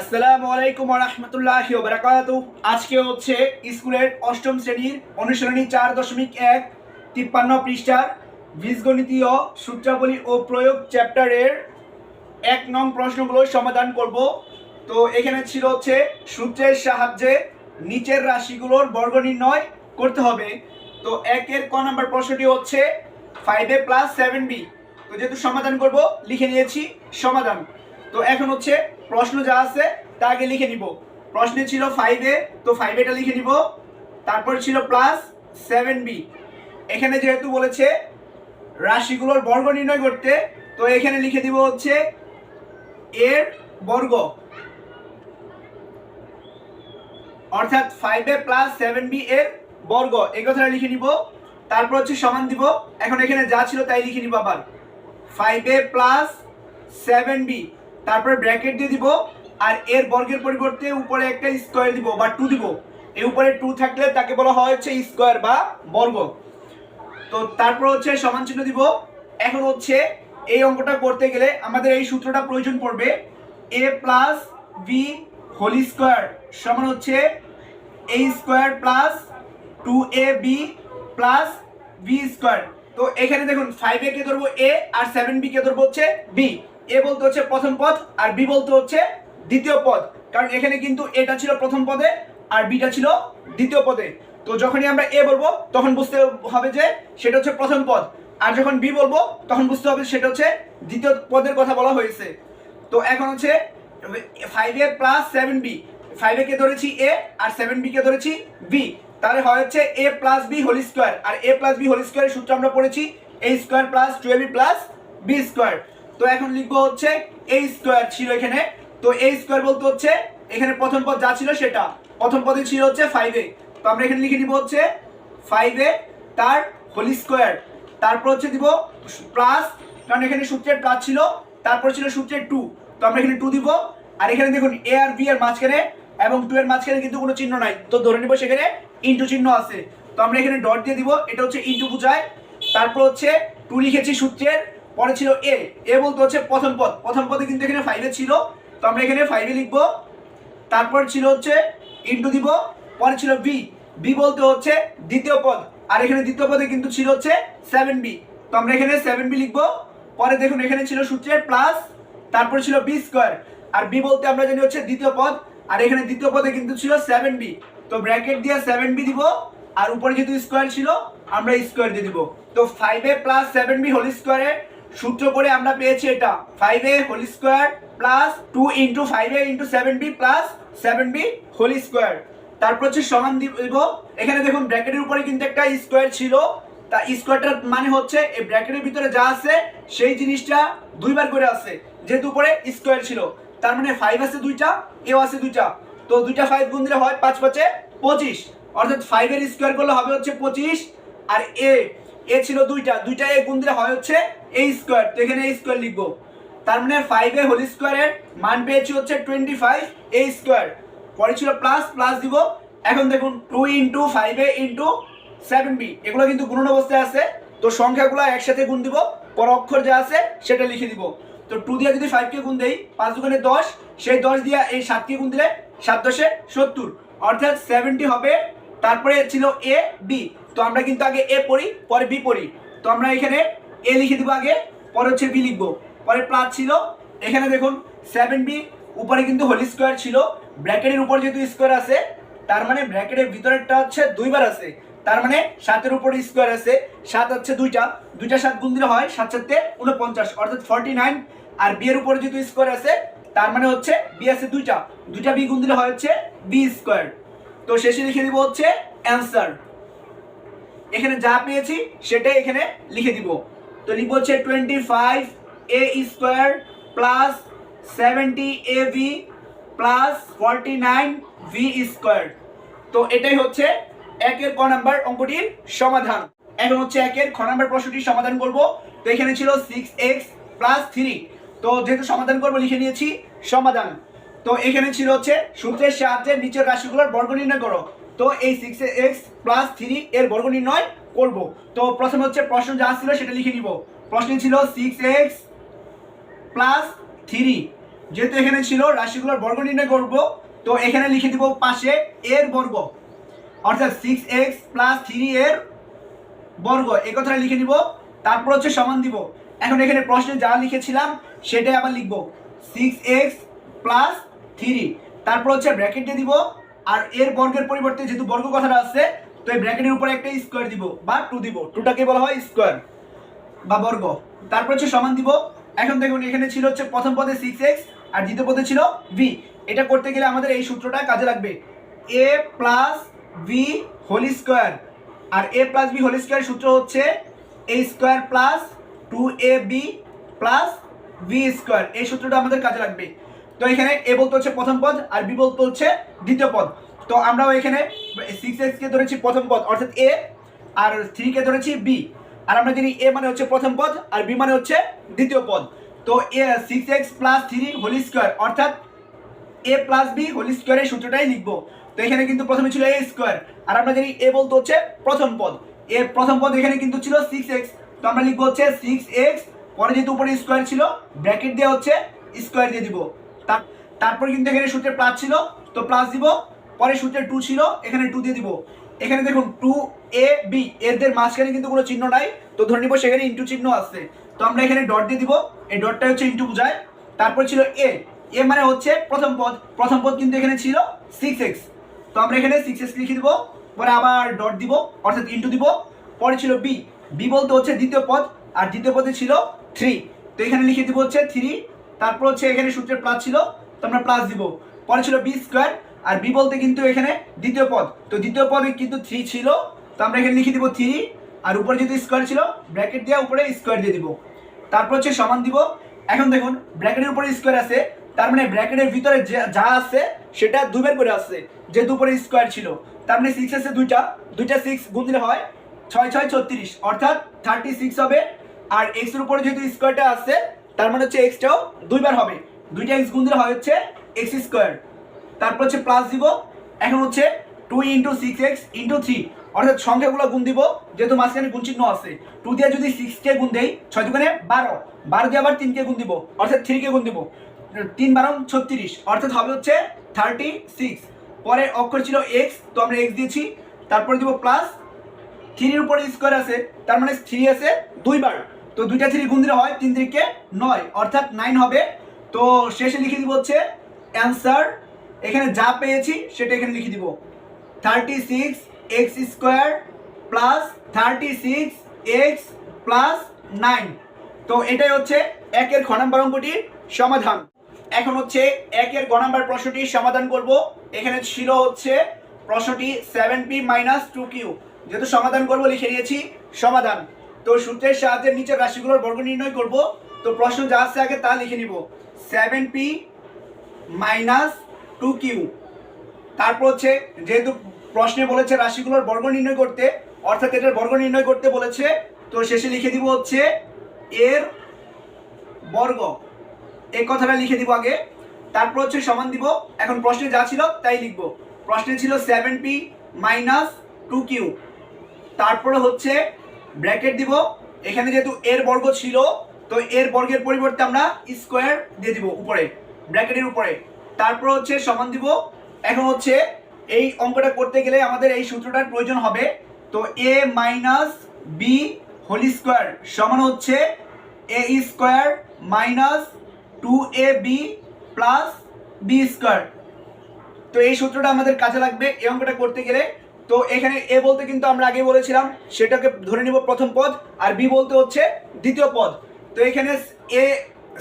আসসালামু আলাইকুম রহমতুল্লাহ বারাকাত আজকে হচ্ছে স্কুলের অষ্টম শ্রেণির অনুশীলনী চার দশমিক এক, তিপ্পান্ন পৃষ্ঠার বীজগণিতীয় সূত্রাবলী ও প্রয়োগ চ্যাপ্টারের এক নং প্রশ্নগুলো সমাধান করব। তো এখানে ছিল হচ্ছে সূত্রের সাহায্যে নিচের রাশিগুলোর বর্গ নির্ণয় করতে হবে। তো একের ক নাম্বার প্রশ্নটি হচ্ছে five A plus seven B তো যেহেতু সমাধান করব, লিখে নিয়েছি সমাধান। তো এখন হচ্ছে প্রশ্ন যা আছে তা আগে লিখে নিব। প্রশ্নে ছিল ফাইভ এ তো ফাইভ এটা লিখে নিব। তারপর ছিল প্লাস সেভেন বি এখানে যেহেতু বলেছে, রাশিগুলোর বর্গ নির্ণয় করতে, তো এখানে লিখে দিব হচ্ছে এর বর্গ। অর্থাৎ five A plus seven B এর বর্গ, এই কথাটা লিখে নিব। তারপর হচ্ছে সমান দিব। এখন এখানে যা ছিল তাই লিখে নিব আবার। Five A plus seven B তারপরে ব্র্যাকেট দিয়ে দিব আর এর বর্গের পরিবর্তে উপরে একটা স্কোয়ার দিব বা টু দিব। এই উপরে টু থাকলে তাকে বলা হয় হচ্ছে স্কোয়ার বা বর্গ। তো তারপর হচ্ছে সমান চিহ্ন দিব। এখন হচ্ছে এই অঙ্কটা করতে গেলে আমাদের এই সূত্রটা প্রয়োজন পড়বে A plus B whole square সমান হচ্ছে A square plus two A B plus B square তো এখানে দেখুন ফাইভ এ কে ধরবো এ আর সেভেন বি কে ধরবো হচ্ছে বি এ বলতে হচ্ছে প্রথম পদ আর বি বলতে হচ্ছে দ্বিতীয় পদ। কারণ এখানে কিন্তু এটা ছিল প্রথম পদে আর বিটা ছিল দ্বিতীয় পদে। তো যখনই আমরা এ বলব, তখন বুঝতে হবে যে সেটা হচ্ছে প্রথম পদ। আর যখন বি বলব, তখন বুঝতে হবে সেটা হচ্ছে দ্বিতীয় পদের কথা বলা হয়েছে। তো এখন হচ্ছে five A plus seven B five A কে ধরেছি এ আর সেভেন বি কে ধরেছি বি তাহলে হয় হচ্ছে A plus B whole square R A plus B whole স্কোয়ারের সূত্র আমরা পড়েছি A square plus twelve plus B square তো এখন লিখব হচ্ছে এ স্কোয়ার ছিল এখানে। তো এ স্কোয়ার বলতে হচ্ছে এখানে প্রথম পদ যা ছিল সেটা। প্রথম পদে ছিল হচ্ছে ফাইভ এ তো আমরা এখানে লিখে নিব হচ্ছে ফাইভ এ তার হোল স্কোয়ার তারপর হচ্ছে দিব প্লাস কারণ এখানে সূত্রের প্লাস ছিল। তারপর ছিল সূত্রের টু তো আমরা এখানে টু দিব। আর এখানে দেখুন এ আর বি এর মাঝখানে এবং টু এর মাঝখানে কিন্তু কোনো চিহ্ন নাই। তো ধরে নিব সেখানে ইন্টু চিহ্ন আছে। তো আমরা এখানে ডট দিয়ে দিব। এটা হচ্ছে ইন্টু বোঝায়। তারপর হচ্ছে টু লিখেছি সূত্রের। পরে ছিল এ এ বলতে হচ্ছে প্রথম পদ। প্রথম পদে কিন্তু এখানে ফাইভে ছিল। তো আমরা এখানে ফাইভে লিখব। তারপর ছিল হচ্ছে ইন্টু দিব। পরে ছিল বি বি বলতে হচ্ছে দ্বিতীয় পদ। আর এখানে দ্বিতীয় পদে কিন্তু ছিল হচ্ছে সেভেন বি তো আমরা এখানে সেভেন বি লিখব। পরে দেখুন এখানে ছিল সূত্রের প্লাস তারপর ছিল বি স্কোয়ার আর বি বলতে আমরা জানি হচ্ছে দ্বিতীয় পদ। আর এখানে দ্বিতীয় পদে কিন্তু ছিল সেভেন বি তো ব্র্যাকেট দিয়ে সেভেন বি দিব। আর উপরে যেহেতু স্কোয়ার ছিল, আমরা স্কোয়ার দিয়ে দিব। তো five plus seven B whole স্কোয়ারের সূত্র করে আমরা পেয়েছি এটা। Five A whole square plus two into five A into seven B plus seven B whole square তারপর হচ্ছে সমান দিব এখানে দেখুন ব্র্যাকেটের উপরে কিন্তু একটা স্কোয়ার ছিল। তা স্কোয়ারটার মানে হচ্ছে এই ব্র্যাকেটের ভিতরে যা আছে, সেই জিনিসটা দুইবার করে আছে, যেহেতু উপরে স্কোয়ার ছিল। তার মানে ফাইভ আছে দুইটা এও আছে দুইটা। তো দুইটা ফাইভ গুণ দিলে হয় পাঁচ পাঁচে পঁচিশ। অর্থাৎ ফাইভের স্কোয়ার করলে হবে হচ্ছে পঁচিশ, আর এ এ ছিল দুইটা দুইটা এ গুণ দিলে হয় হচ্ছে এই স্কোয়ার তো এখানে এই স্কোয়ার লিখব। তার মানে ফাইভ এ হোল স্কোয়ারের মান পেয়েছি হচ্ছে টোয়েন্টি ফাইভ এ স্কোয়ার পরে ছিল প্লাস প্লাস দিব। এখন দেখুন two into five A into seven B এগুলো কিন্তু গুণন অবস্থায় আছে। তো সংখ্যাগুলো একসাথে গুণ দিব। পর অক্ষর যা আছে সেটা লিখে দিব। তো টু দিয়ে যদি ফাইভকে গুণ দেই, পাঁচ দুগুণে দশ, সেই দশ দিয়ে এই সাতকে গুণ দিলে সাত দশে সত্তর। অর্থাৎ সেভেন্টি হবে তারপরে ছিল এ বি তো আমরা কিন্তু আগে এ পড়ি, পরে বি পড়ি। তো আমরা এখানে এ লিখে দিব আগে, পরে হচ্ছে বি লিখব। পরে প্লাস ছিল, এখানে দেখুন সেভেন বি উপরে কিন্তু হোল স্কোয়ার ছিল। ব্র্যাকেটের উপর যেহেতু স্কোয়ার আছে, তার মানে ব্র্যাকেটের ভিতরেরটা হচ্ছে দুইবার আছে। তার মানে সাতের উপর স্কোয়ার আছে, সাত হচ্ছে দুইটা। দুইটা সাত গুণ দিলে হয় সাত সাতে উনপঞ্চাশ অর্থাৎ ফর্টি নাইন আর বিয়ের উপরে যেহেতু স্কোয়ার আছে, তার মানে হচ্ছে বি আছে দুইটা। দুইটা বি গুণ দিলে হয় হচ্ছে বি স্কোয়ার তো শেষে লিখে দিব হচ্ছে অ্যান্সার এখানে যা পেয়েছি সেটাই এখানে লিখে দিব। তো লিখব হচ্ছে twenty five A square plus seventy A B plus forty nine B square তো এটাই হচ্ছে একের ক নাম্বার অঙ্কটির সমাধান। এখন হচ্ছে একের খ নাম্বার প্রশ্নটির সমাধান করব। তো এখানে ছিল সিক্স এক্স প্লাস থ্রি তো যেহেতু সমাধান করব, লিখে নিয়েছি সমাধান। তো এখানে ছিল হচ্ছে সূত্রের সাহায্যে নিচের রাশিগুলোর বর্গ নির্ণয় করো। তো এই সিক্স এক্স প্লাস থ্রি এর বর্গ নির্ণয় করব। তো প্রথমে হচ্ছে প্রশ্ন যা ছিল সেটা লিখে নিব। প্রশ্নে ছিল সিক্স এক্স প্লাস থ্রি যেহেতু এখানে ছিল রাশিগুলোর বর্গ নির্ণয় করব, তো এখানে লিখে দিব পাশে এর বর্গ। অর্থাৎ সিক্স এক্স প্লাস থ্রি এর বর্গ, এই কথাটা লিখে নিব। তারপর হচ্ছে সমান দিব। এখন এখানে প্রশ্নে যা লিখেছিলাম সেটাই আবার লিখব। Six X plus three. তারপর হচ্ছে ব্র্যাকেট দিয়ে দিব, আর এর বর্গের পরিবর্তে যেহেতু বর্গ কথাটা আছে, তো এই ব্র্যাকেটের উপরে একটা স্কোয়ার দিব, বা টু দিব। টুটাকে বলা হয় স্কোয়ার বা বর্গ। তারপর হচ্ছে সমান দিব। এখন দেখুন, এখানে ছিল হচ্ছে প্রথম পদে সিক্স এক্স আর দ্বিতীয় পদে ছিল ভি এটা করতে গেলে আমাদের এই সূত্রটা কাজে লাগবে। A plus B whole square R A plus B whole square সূত্র হচ্ছে A square plus two A B plus B square এই সূত্রটা আমাদের কাজে লাগবে। তো এখানে এ বলতে হচ্ছে প্রথম পদ আর বি বলতে হচ্ছে দ্বিতীয় পদ। তো আমরাও এখানে সিক্স এক্সকে ধরেছি প্রথম পদ, অর্থাৎ এ, আর থ্রিকে ধরেছি বি আর আমরা জানি এ মানে হচ্ছে প্রথম পদ আর বি মানে হচ্ছে দ্বিতীয় পদ। তো এ six X plus three whole square অর্থাৎ এ প্লাস বি হোল স্কোয়ারের সূত্রটাই লিখব। তো এখানে কিন্তু প্রথমে ছিল এ স্কোয়ার আর আমরা জানি এ বলতে হচ্ছে প্রথম পদ। এ প্রথম পদ এখানে কিন্তু ছিল সিক্স এক্স তো আমরা লিখব হচ্ছে সিক্স এক্স পরে যেহেতু উপরে স্কোয়ার ছিল ব্র্যাকেট দিয়ে হচ্ছে স্কোয়ার দিয়ে দিব। তার- তারপর কিন্তু এখানে সূত্রে প্লাস ছিল, তো প্লাস দিব, পরে সূত্রে টু ছিল, এখানে টু দিয়ে দিব। এখানে দেখুন টু এ বি এদের মাঝখানে কিন্তু কোনো চিহ্ন নাই, তো ধরে নিব সেখানে ইন্টু চিহ্ন আসছে তো আমরা এখানে ডট দিয়ে দিব, এই ডটটা হচ্ছে ইন্টু বোঝায়। তারপর ছিল এ এ মানে হচ্ছে প্রথম পদ প্রথম পদ কিন্তু এখানে ছিল সিক্স এক্স তো আমরা এখানে সিক্স এক্স লিখে দিব, পরে আবার ডট দিব, অর্থাৎ ইন্টু দিব, পরে ছিল বি বি বলতে হচ্ছে দ্বিতীয় পদ, আর দ্বিতীয় পদে ছিল থ্রি তো এখানে লিখে দিব হচ্ছে থ্রি তারপর হচ্ছে এখানে সূত্রের প্লাস ছিল, তো আমরা প্লাস দিব। পরে ছিল বি স্কোয়ার, আর বি বলতে কিন্তু এখানে দ্বিতীয় পদ। তো দ্বিতীয় পদে কিন্তু থ্রি ছিল, তো আমরা এখানে লিখে দিব থ্রি আর উপরে যদি স্কোয়ার ছিল ব্র্যাকেট দিয়ে উপরে স্কোয়ার দিয়ে দিব। তারপর হচ্ছে সমান দিব, এখন দেখুন ব্র্যাকেটের উপরে স্কোয়ার আছে, তার মানে ব্র্যাকেটের ভিতরে যে- আছে, সেটা দুবার করে আছে যে উপরে স্কোয়ার ছিল। তার মানে সিক্স আছে দুইটা দুইটা সিক্স গুণ দিলে হয় ছয় ছয়, ছত্রিশ, অর্থাৎ থার্টি সিক্স হবে, আর এক্সের উপরে যেহেতু স্কোয়ারটা আছে তার মানে হচ্ছে এক্সটাও দুইবার হবে। দুইটা এক্স গুণ দিলে হয় হচ্ছে এক্স স্কোয়ার তারপর হচ্ছে প্লাস দিব। এখন হচ্ছে two into six X into three অর্থাৎ সংখ্যাগুলো গুণ দিব, যেহেতু মাঝখানে গুণ চিহ্ন আছে। টু দিয়ে যদি সিক্সকে গুণ দেই, ছয় দুগুণে বারো। বারো দিয়ে আবার তিনকে গুণ দিব, অর্থাৎ থ্রিকে গুণ দিব। তিন বারো ছত্রিশ, অর্থাৎ হবে হচ্ছে থার্টি সিক্স পরে অক্ষর ছিল এক্স তো আমরা এক্স দিয়েছি। তারপরে দিব প্লাস থ্রির উপরে স্কোয়ার আছে, তার মানে থ্রি আছে দুইবার। তো দুইটা থ্রি গুণ দিলে হয় তিন তিরিকে নয়, অর্থাৎ নাইন হবে। তো শেষে লিখে দিব হচ্ছে অ্যান্সার এখানে যা পেয়েছি সেটা এখানে লিখে দিব। Thirty six X square plus thirty six X plus nine তো এটাই হচ্ছে একের নাম্বার অঙ্কটির সমাধান। এখন হচ্ছে একের গ প্রশ্নটির সমাধান করব। এখানে ছিল হচ্ছে প্রশ্নটি seven P minus two Q যেহেতু সমাধান করব, লিখে নিয়েছি সমাধান। তো সূত্রের সাহায্যে নিচে রাশিগুলোর বর্গ নির্ণয় করব। তো প্রশ্ন যা আছে আগে তা লিখে নিব। Seven P minus two Q তারপর হচ্ছে যেহেতু প্রশ্নে বলেছে রাশিগুলোর বর্গ নির্ণয় করতে, অর্থাৎ এটার বর্গ নির্ণয় করতে বলেছে, তো শেষে লিখে দিব হচ্ছে এর বর্গ। এই কথাটা লিখে দিব আগে। তারপর হচ্ছে সমান দিব। এখন প্রশ্নে যা ছিল তাই লিখব। প্রশ্নে ছিল seven P minus two Q তারপরে হচ্ছে ব্র্যাকেট দিব। এখানে যেহেতু এর বর্গ ছিল, তো এর বর্গের পরিবর্তে আমরা স্কোয়ার দিয়ে দিব উপরে, ব্র্যাকেটের উপরে। তারপর হচ্ছে সমান দিব। এখন হচ্ছে এই অঙ্কটা করতে গেলে আমাদের এই সূত্রটার প্রয়োজন হবে। তো A minus B whole square সমান হচ্ছে A square minus two A B plus B square তো এই সূত্রটা আমাদের কাজে লাগবে। এই অঙ্কটা করতে গেলে তো এখানে এ বলতে কিন্তু আমরা আগে বলেছিলাম, সেটাকে ধরে নিব প্রথম পদ, আর বি বলতে হচ্ছে দ্বিতীয় পদ। তো এখানে এ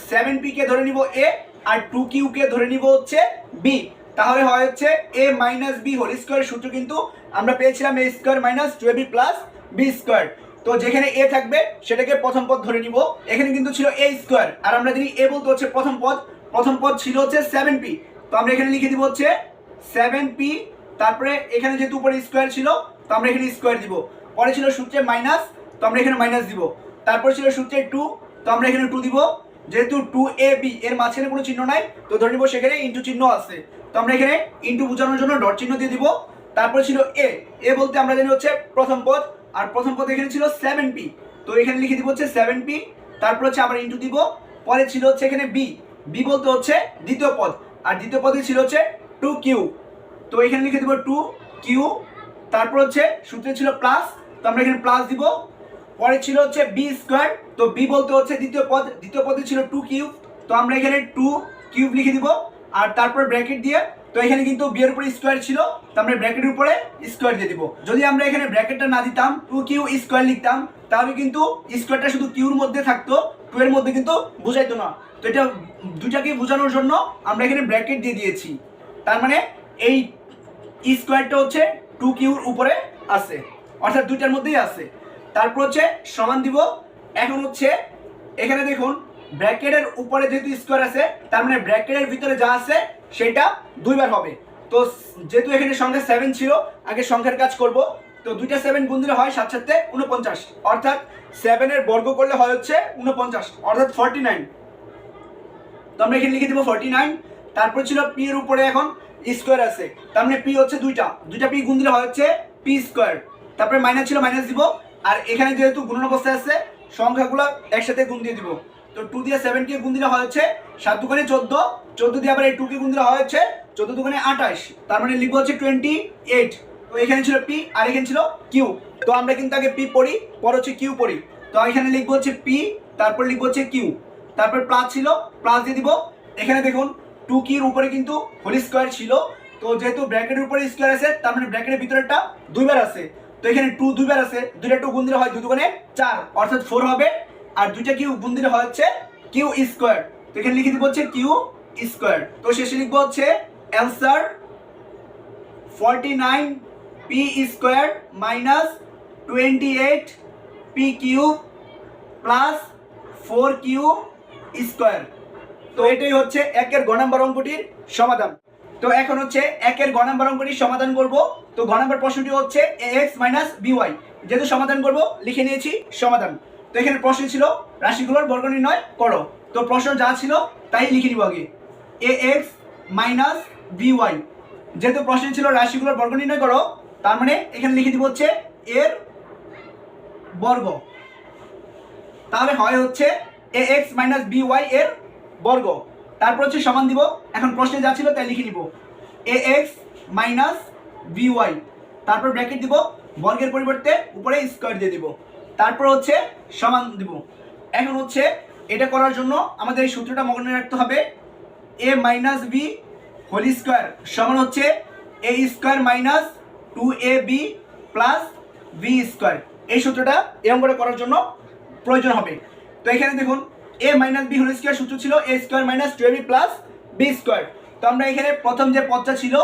সেভেন পি কে ধরে নিব এ, আর টু কিউ কে ধরে নিব হচ্ছে বি তাহলে হয় হচ্ছে A minus B whole square সূত্র কিন্তু আমরা পেয়েছিলাম A square minus two B plus B square তো যেখানে এ থাকবে, সেটাকে প্রথম পদ ধরে নিব। এখানে কিন্তু ছিল এ স্কোয়ার আর আমরা যদি এ বলতে হচ্ছে প্রথম পদ প্রথম পদ ছিল হচ্ছে সেভেন পি তো আমরা এখানে লিখে দিব হচ্ছে সেভেন পি তারপরে এখানে যেহেতু উপরে স্কোয়ার ছিল, তো আমরা এখানে স্কোয়ার দিব। পরে ছিল সূত্রে মাইনাস তো আমরা এখানে মাইনাস দিব। তারপর ছিল সূত্রে টু তো আমরা এখানে টু দিব। যেহেতু টু এ বি এর মাঝখানে কোনো চিহ্ন নাই, তো ধরে নিব সেখানে ইন্টু চিহ্ন আছে। তো আমরা এখানে ইন্টু বোঝানোর জন্য ডট চিহ্ন দিয়ে দিব। তারপরে ছিল এ এ বলতে আমরা জানি হচ্ছে প্রথম পদ, আর প্রথম পদ এখানে ছিল সেভেন পি তো এখানে লিখে দিব হচ্ছে সেভেন পি তারপর হচ্ছে আমরা ইন্টু দিব। পরে ছিল হচ্ছে এখানে বি বি বলতে হচ্ছে দ্বিতীয় পদ, আর দ্বিতীয় পদে ছিল হচ্ছে টু কিউ তো এখানে লিখে দেবো টু কিউ তারপর হচ্ছে সূত্রে ছিল প্লাস তো আমরা এখানে প্লাস দিব। পরে ছিল হচ্ছে বি স্কোয়ার তো বি বলতে হচ্ছে দ্বিতীয় পদ, দ্বিতীয় পদে ছিল টু কিউব তো আমরা এখানে টু কিউব লিখে দিব। আর তারপর ব্র্যাকেট দিয়ে, তো এখানে কিন্তু বি এর উপরে স্কোয়ার ছিল, তো আমরা ব্র্যাকেটের উপরে স্কোয়ার দিয়ে দিব। যদি আমরা এখানে ব্র্যাকেটটা না দিতাম টু কিউ স্কোয়ার লিখতাম, তাহলে কিন্তু স্কোয়ারটা শুধু কিউর মধ্যে থাকতো টু এর মধ্যে কিন্তু বুঝাইতো না। তো এটা দুটাকে বোঝানোর জন্য আমরা এখানে ব্র্যাকেট দিয়ে দিয়েছি। তার মানে এই স্কোয়ারটা হচ্ছে টু কিউর উপরে আছে। অর্থাৎ দুইটার মধ্যেই আছে। তারপর হচ্ছে সমান দিব। এখন হচ্ছে এখানে দেখুন, ব্র্যাকেটের উপরে যেহেতু স্কোয়ার আছে, তার মানে ব্র্যাকেটের ভিতরে যা আছে, সেটা দুইবার হবে। তো যেহেতু এখানে সংখ্যা সেভেন ছিল, আগে সংখ্যার কাজ করব। তো দুইটা সেভেন গুণ হয় সাত সাথে উনপঞ্চাশ অর্থাৎ সেভেনের বর্গ করলে হয় হচ্ছে উনপঞ্চাশ অর্থাৎ ফর্টি নাইন তো আমরা এখানে লিখে দেবো ফর্টি নাইন তারপর ছিল পি এর উপরে এখন স্কোয়ার আছে। তার মানে পি হচ্ছে দুইটা। দুইটা পি গুণ দিলে হয় হচ্ছে পি স্কোয়ার তারপরে মাইনাস ছিল মাইনাস দিব। আর এখানে যেহেতু গুণন অবস্থায় আছে, সংখ্যাগুলো একসাথে গুণ দিয়ে দিব। তো টু দিয়ে সেভেন কে গুণ দিলে হয় হচ্ছে সাত দুগুণে চোদ্দ। চোদ্দ দিয়ে আবার এই টু কে গুণ দিলে হয় হচ্ছে চোদ্দ দুগুণে আঠাশ। তার মানে লিখব হচ্ছে টোয়েন্টি এইট তো এখানে ছিল পি আর এখানে ছিল কিউ তো আমরা কিন্তু আগে পি পড়ি, পর হচ্ছে কিউ পড়ি। তো এখানে লিখব হচ্ছে পি তারপর লিখব হচ্ছে কিউ তারপর প্লাস ছিল প্লাস দিয়ে দিব। এখানে দেখুন টু কির উপরে কিন্তু হোল স্কোয়ার ছিল। তো যেহেতু ব্র্যাকেটের উপরে স্কোয়ার আছে, তার মানে ব্র্যাকেটের ভিতরেটা দুইবার আছে। তো এখানে টু দুইবার আছে, দুইটা টু গুণ দিলে হয় দুই দুগুণে চার, অর্থাৎ ফোর হবে। আর দুইটা কিউ গুণ দিলে হয় হচ্ছে কিউ স্কোয়ার তো এখানে লিখে দিব হচ্ছে কিউ স্কোয়ার তো শেষে লিখব হচ্ছে answer forty nine P square minus twenty eight P Q plus four Q square তো এটাই হচ্ছে একের গ অঙ্কটির সমাধান। তো এখন হচ্ছে একের গ অঙ্কটির সমাধান করব। তো গ প্রশ্নটি হচ্ছে এ এক্স মাইনাস বিওয়াই যেহেতু সমাধান করব, লিখে নিয়েছি সমাধান। তো এখানে প্রশ্ন ছিল, রাশিগুলোর বর্গ নির্ণয় করো। তো প্রশ্ন যা ছিল, তাই লিখে নিব আগে। এ এক্স মাইনাস বিওয়াই যেহেতু প্রশ্ন ছিল রাশিগুলোর বর্গ নির্ণয় করো, তার মানে এখানে লিখে দিব হচ্ছে এর বর্গ। তাহলে হয় হচ্ছে A X minus B Y এর বর্গ। তারপর হচ্ছে সমান দিব। এখন প্রশ্নে যা ছিল তাই লিখে নিব। A X minus B Y তারপর ব্র্যাকেট দিব। বর্গের পরিবর্তে উপরে স্কোয়ার দিয়ে দিব। তারপর হচ্ছে সমান দিব। এখন হচ্ছে এটা করার জন্য আমাদের এই সূত্রটা মনে রাখতে হবে। A minus B whole square সমান হচ্ছে A square minus two A B plus B square এই সূত্রটা এই করে করার জন্য প্রয়োজন হবে। তো এখানে দেখুন A minus B whole square সূত্র ছিল A square minus two plus B square তো আমরা এখানে প্রথম যে পদটা ছিল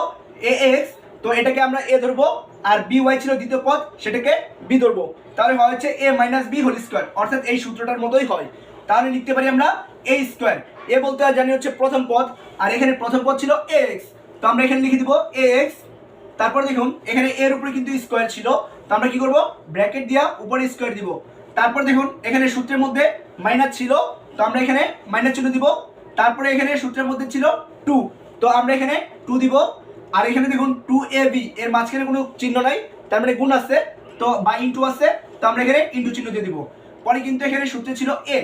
এ এক্স তো এটাকে আমরা এ ধরবো, আর বি ওয়াই ছিল দ্বিতীয় পদ, সেটাকে বি ধরবো। তাহলে হয় হচ্ছে A minus B whole square অর্থাৎ এই সূত্রটার মতোই হয়। তাহলে লিখতে পারি আমরা এ স্কোয়ার এ বলতে জানি হচ্ছে প্রথম পদ, আর এখানে প্রথম পদ ছিল এ এক্স তো আমরা এখানে লিখে দিব এ এক্স তারপর দেখুন, এখানে এর উপরে কিন্তু স্কোয়ার ছিল। তো আমরা কি করব? ব্র্যাকেট দিয়া উপরে স্কোয়ার দিব। তারপর দেখুন, এখানে সূত্রের মধ্যে মাইনাস ছিল তো আমরা এখানে মাইনাস চিহ্ন দিব। তারপরে এখানে সূত্রের মধ্যে ছিল টু তো আমরা এখানে টু দিব। আর এখানে দেখুন টু এ বি এর মাঝখানে কোনো চিহ্ন নাই, তার মানে গুণ আছে। তো বা ইন্টু আছে, তো আমরা এখানে ইন্টু চিহ্ন দিয়ে দিব। পরে কিন্তু এখানে সূত্রে ছিল এ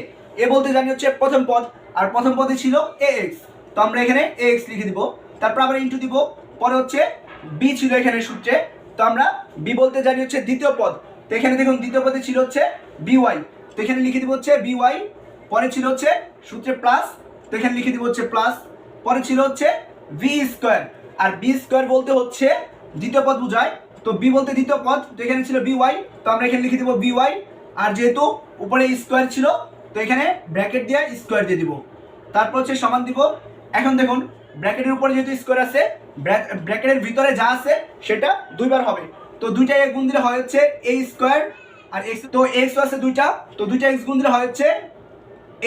এ বলতে জানি হচ্ছে প্রথম পদ, আর প্রথম পদে ছিল এ এক্স তো আমরা এখানে এ এক্স লিখে দিব। তারপর আবার ইন্টু দিব। পরে হচ্ছে বি ছিল এখানে সূত্রে। তো আমরা বি বলতে জানি হচ্ছে দ্বিতীয় পদ। তো এখানে দেখুন দ্বিতীয় পদে ছিল হচ্ছে বি ওয়াই তো এখানে লিখে দিব হচ্ছে বি ওয়াই পরে ছিল হচ্ছে সূত্রে প্লাস তো এখানে লিখে দিব হচ্ছে প্লাস পরে ছিল হচ্ছে ভি স্কোয়ার আর বি স্কোয়ার বলতে হচ্ছে দ্বিতীয় পদ বোঝায়, তো বি বলতে দ্বিতীয় পদ, তো এখানে ছিল বি ওয়াই তো আমরা এখানে লিখে দিব বি ওয়াই আর যেহেতু উপরে স্কোয়ার ছিল, তো এখানে ব্র্যাকেট দিয়ে স্কোয়ার দিয়ে দিব। তারপর হচ্ছে সমান দিব, এখন দেখুন ব্র্যাকেটের উপরে যেহেতু স্কোয়ার আছে ব্র্যাকেটের ভিতরে যা আছে, সেটা দুইবার হবে। তো দুইটা এক গুণ দিলে হয় হচ্ছে এ স্কোয়ার আর এক্স তো এক্স আছে দুইটা, তো দুইটা এক্স গুণ দিলে হয় হচ্ছে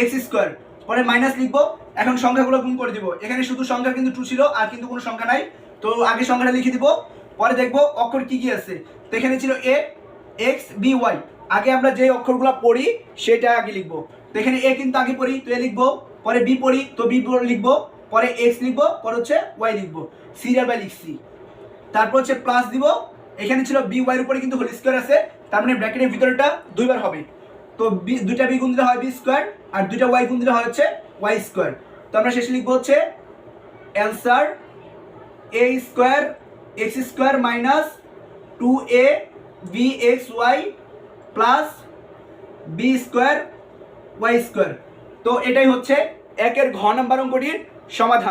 এক্স স্কোয়ার পরে মাইনাস লিখব, এখন সংখ্যাগুলো গুণ করে দিব। এখানে শুধু সংখ্যা কিন্তু টু ছিল, আর কিন্তু কোনো সংখ্যা নাই। তো আগে সংখ্যাটা লিখে দিব। পরে দেখব অক্ষর কি কি আছে। তো এখানে ছিল এ এক্স বি ওয়াই আগে আমরা যে অক্ষরগুলো পড়ি, সেটা আগে লিখব। তো এখানে এ কিন্তু আগে পড়ি, তো এ লিখব। পরে বি পড়ি, তো বি লিখব। পরে এক্স লিখব, পরে হচ্ছে ওয়াই লিখব। সিরিয়াল বাই লিখছি। তারপর হচ্ছে প্লাস দিব। এখানে ছিল বি ওয়াই উপরে কিন্তু হোল স্কোয়ার আছে। তার মানে ব্র্যাকেটের ভিতরটা দুইবার হবে। তো বি, দুইটা বি গুণ দিলে হয় বি স্কোয়ার, আর দুইটা ওয়াই গুণ দিলে হয় হচ্ছে ওয়াই স্কোয়ার। তো আমরা শেষে লিখব হচ্ছে answer A square X square minus two A B X Y plus B square Y square. তো এটাই হচ্ছে একের ঘ নাম্বার অঙ্কটির সমাধান।